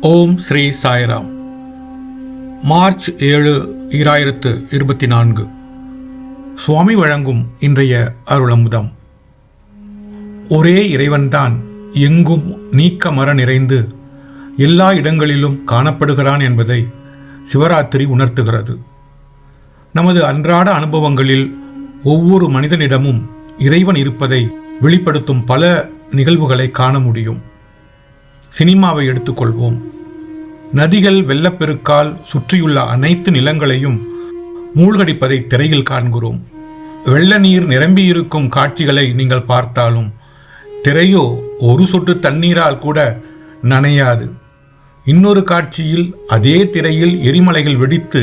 ஓம் Sri Sairam. March ஏழு ஈராயிரத்து இருபத்தி நான்கு சுவாமி வழங்கும் இன்றைய அருளமுதம். ஒரே இறைவன்தான் எங்கும் நீக்கமர நிறைந்து எல்லா இடங்களிலும் காணப்படுகிறான் என்பதை சிவராத்திரி உணர்த்துகிறது. நமது அன்றாட அனுபவங்களில் ஒவ்வொரு மனிதனிடமும் இறைவன் இருப்பதை வெளிப்படுத்தும் பல நிகழ்வுகளை காண முடியும். சினிமாவை எடுத்துக்கொள்வோம். நதிகள் வெள்ளப்பெருக்கால் சுற்றியுள்ள அனைத்து நிலங்களையும் மூழ்கடிப்பதை திரையில் காண்கிறோம். வெள்ள நீர் நிரம்பியிருக்கும் காட்சிகளை நீங்கள் பார்த்தாலும் திரையோ ஒரு சொட்டு தண்ணீரால் கூட நனையாது. இன்னொரு காட்சியில் அதே திரையில் எரிமலைகள் வெடித்து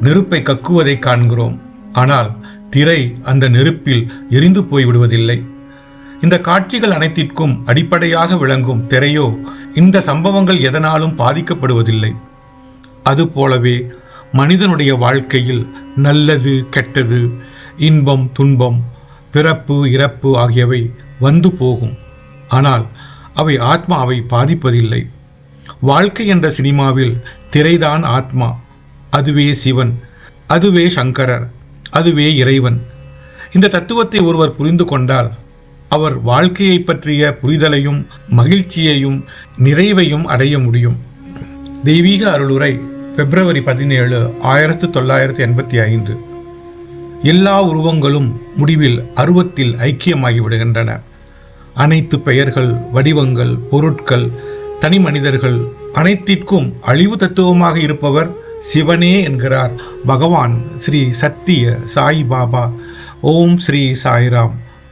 நெருப்பை கக்குவதை காண்கிறோம். ஆனால் திரை அந்த நெருப்பில் எரிந்து போய்விடுவதில்லை. இந்த காட்சிகள் அனைத்திற்கும் அடிப்படையாக விளங்கும் திரையோ இந்த சம்பவங்கள் எதனாலும் பாதிக்கப்படுவதில்லை. அதுபோலவே மனிதனுடைய வாழ்க்கையில் நல்லது கெட்டது இன்பம் துன்பம் பிறப்பு இறப்பு ஆகியவை வந்து போகும். ஆனால் அவை ஆத்மாவை பாதிப்பதில்லை. வாழ்க்கை என்ற சினிமாவில் திரைதான் ஆத்மா. அதுவே சிவன் அதுவே சங்கரர் அதுவே இறைவன். இந்த தத்துவத்தை ஒருவர் புரிந்து கொண்டால் அவர் வாழ்க்கையை பற்றிய புரிதலையும் மகிழ்ச்சியையும் நிறைவையும் அடைய முடியும். தெய்வீக அருளுரை பிப்ரவரி பதினேழு ஆயிரத்து தொள்ளாயிரத்தி எண்பத்தி ஐந்து. எல்லா உருவங்களும் முடிவில் அருவத்தில் ஐக்கியமாகி விடுகின்றன. அனைத்து பெயர்கள் வடிவங்கள் பொருட்கள் தனி மனிதர்கள் அனைத்திற்கும் அழிவு தத்துவமாக இருப்பவர் சிவனே என்கிறார் பகவான் ஸ்ரீ சத்திய சாய் பாபா ஓம் ஸ்ரீ சாய்ராம்.